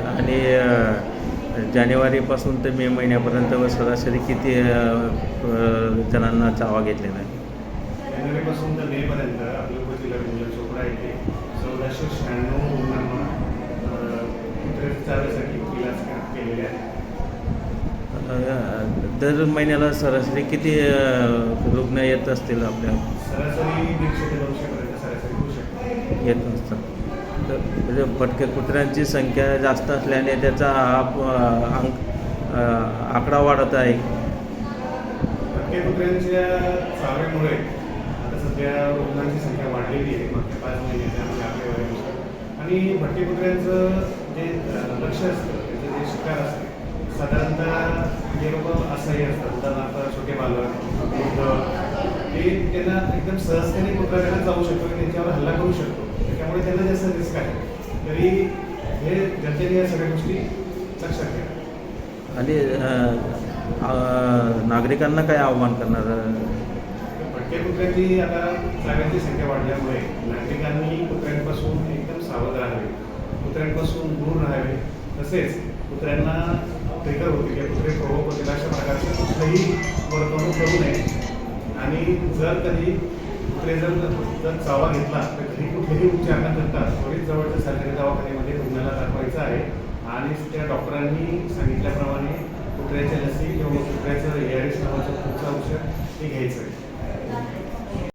आणि जानेवारीपासून ते मे महिन्यापर्यंत सरासरी किती जणांना चावा घेतलेला आहे? जानेवारीपासून तर मेपर्यंत आपल्या उपजिल्हा रुग्णालय चोपडा येथे चौदाशे शहाण्णव चाव्यासाठी इलाज केलेले आहे दर महिन्याला सरासरी किती रुग्ण येत असतील आपल्या? सरासरी दीडशे ते दोनशेपर्यंत सरासरी होऊ शकते. येत नसतात. म्हणजे भटके कुत्र्यांची संख्या जास्त असल्याने त्याचा हा अंक आकडा वाढत आहे. भटके कुत्र्यांच्या चाव्यामुळे आता सध्या रुग्णांची संख्या वाढलेली आहे मागच्या पाच महिन्याच्या आकडेवारीनुसार आणि भटके कुत्र्यांचं जे लक्ष असतं त्याचं जे शिकार असतं साधारणतः जे लोक असंही असतात उदाहरणार्थ छोटे बालक ते त्यांना एकदम सहजतेने कुत्रा जाऊ शकतो आणि त्यांच्यावर हल्ला करू शकतो. त्याच्यामुळे त्यांना जास्त रिस्क आहे. तरी हे जनतेने या सगळ्या गोष्टी लक्षात घ्या. आणि नागरिकांना काय आव्हान करणार? भटके कुत्र्याची आता जागांची संख्या वाढल्यामुळे नागरिकांनी कुत्र्यांपासून एकदम सावध राहावे कुत्र्यांपासून दूर राहावे. तसेच कुत्र्यांना ट्रिगर होते किंवा कुत्रे प्रोवोक होतील अशा प्रकारचं कुठलंही वर्तवणूक करू नये. आणि जर कधी कुत्रे जर जर चावा घेतला तर घरी कुठलेही उपचार न करता त्वरित जवळच्या सरकारी दवाखान्यामध्ये रुग्णाला दाखवायचं आहे. आणि त्या डॉक्टरांनी सांगितल्याप्रमाणे कुत्र्याच्या लसी किंवा कुत्र्याचं एआरएस नावाचं पुढचं औषध हे घ्यायचं आहे.